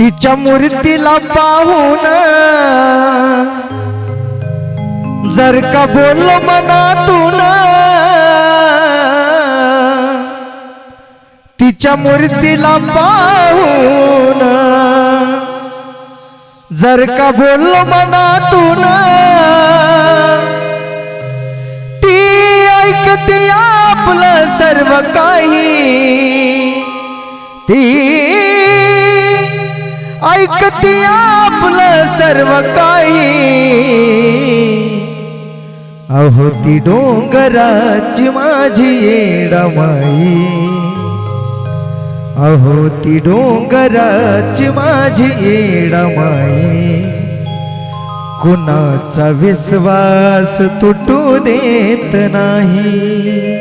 तिच्या मूर्तीला पाहून जर का बोललो मनातून तिच्या मूर्तीला पाहून जर का बोललो मनातून ती ऐकते आपलं सर्व काही. ती ऐकती आपलं सर्व काही अहो ती डोंगराची माझी येडामाई। अहो ती डोंगराची माझी येडामाई। कुणाचा विश्वास तुटू देत नाही।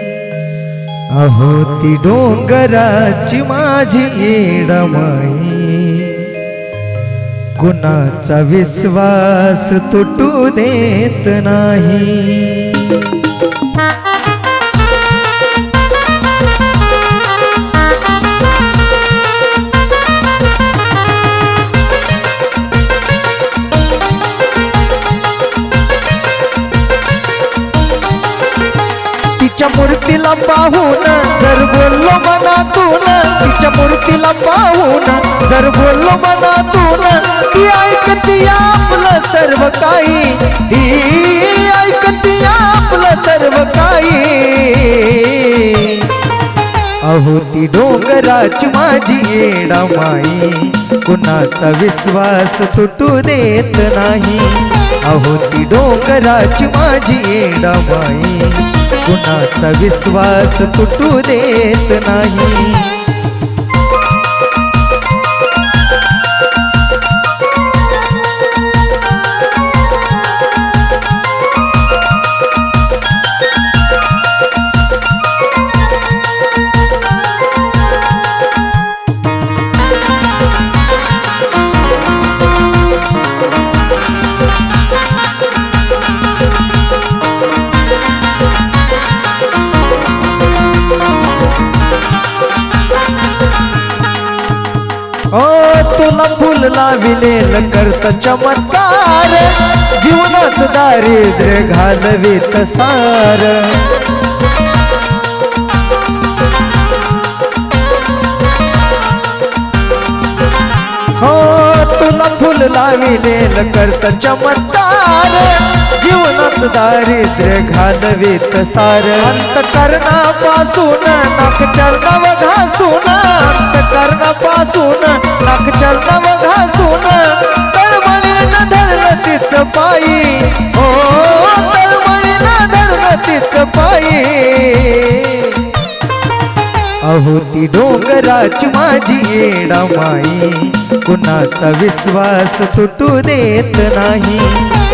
अहो ती डोंगराची माझी येडमाई। कुणाचा विश्वास तुटू देत नाही. तिच्या मूर्तीला पाहून जर बोललो मनातून तिच्या मूर्तीला पाहून जर बोललो मनातून ती ऐकती आपलं सर्व काही. ती ऐकती आपलं सर्व काही. अहो ती डोंगराची माझी येडामाई कुणाचा विश्वास तुटू देत नाही. अहो ती डोंगराची माझी येडामाई कुणाचा विश्वास तुटू देत नाही. ओ तुला फुल लाविलेलं करत चमत्कार. जीवनाच दारिद्र्य घालवीत सार हो तुला फुल लाविलेलं करत चमत्कार. जीवनाच दारिद्र्य घालवीत सार अंत करणापासून नाक चरणाव घासून पासून करणापासून नाक चरणाव घासून तळमळीनं धरलं तिच पायी. हो तळमळीनं धरलं तिच पायी. अहो ती डोंगराची माझी येडामाई कुणाचा विश्वास तुटू देत नाही.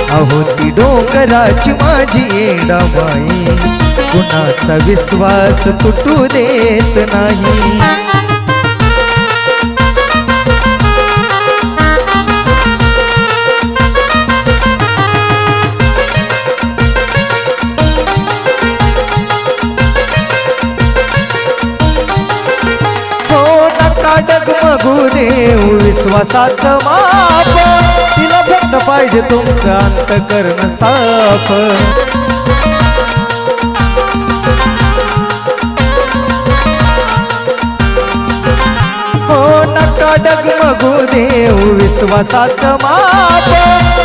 अहो ती डोंगराची माझी येडामाई कुणाचा विश्वास तुटू देत नाही. विश्वासाच माप. तिला फक्त पाहिजे तुमचं अंत करण साफ. हो नका डगमगू देऊ विश्वासाच माप.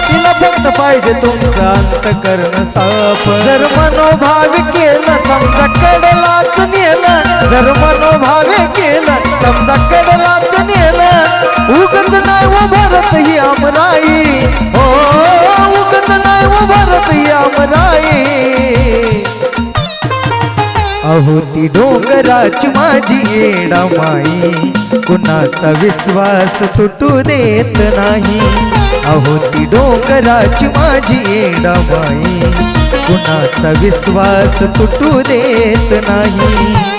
तिला फक्त पाहिजे तुमचं अंत करण साफ. जर मनोभाव केलं समजा कडलाच नेलं. जर मनोभाव केलं अहो ती डोंगराची माझी येडामाई कुणाचा विश्वास तुटू देत नाही. अहो ती डोंगराची माझी येडामाई कुणाचा विश्वास तुटू देत नाही.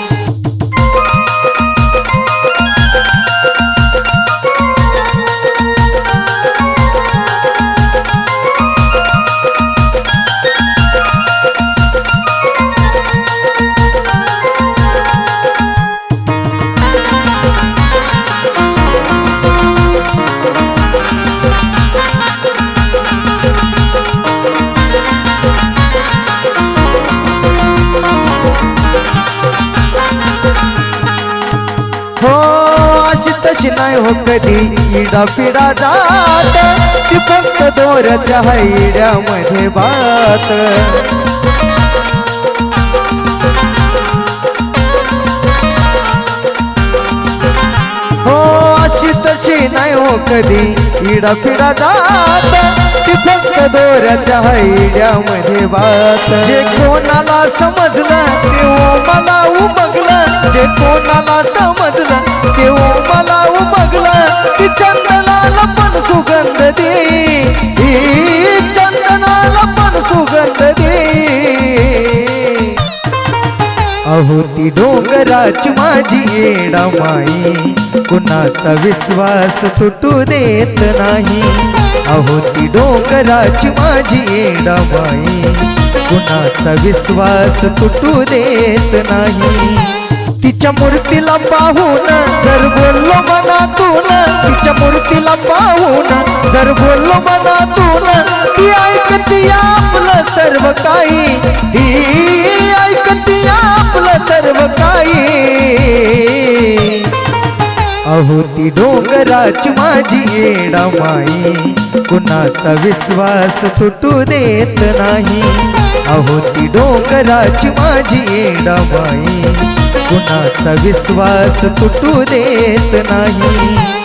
तशी नाही हो कधी इडा पिडा जात. ती फक्त दोऱ्याच्या हैड्यामध्ये बात हो अशी तशी नाही हो कधी इडा पिडा जात. ती फक्त दोऱ्याच्या हैड्यामध्ये बात जे कोणाला समजलं ते हो मला उमगलं. जे कोणाला समजलं ते हो दे चंदनाला पण सुगंध दे. अहो ती डोंगराची माझी येडा माई. कुणाचा विश्वास तुटू देत नाही. अहो ती डोंगराची माझी येडा माई. कुणाचा विश्वास तुटू देत नाही. तिच्या मूर्तीला पाहून जर बोललो मनातून तिच्या मूर्तीला पाहून जर बोललो मनातून ती ऐकती आपलं सर्व काही. ही ऐकती आपलं सर्व काही. अहो ती डोंगराची माझी येडा माई. कुणाचा विश्वास तुटू देत नाही. अहो ती डोंगराची माझी येडाबाई. कुणाचा विश्वास तुटू देत नाही.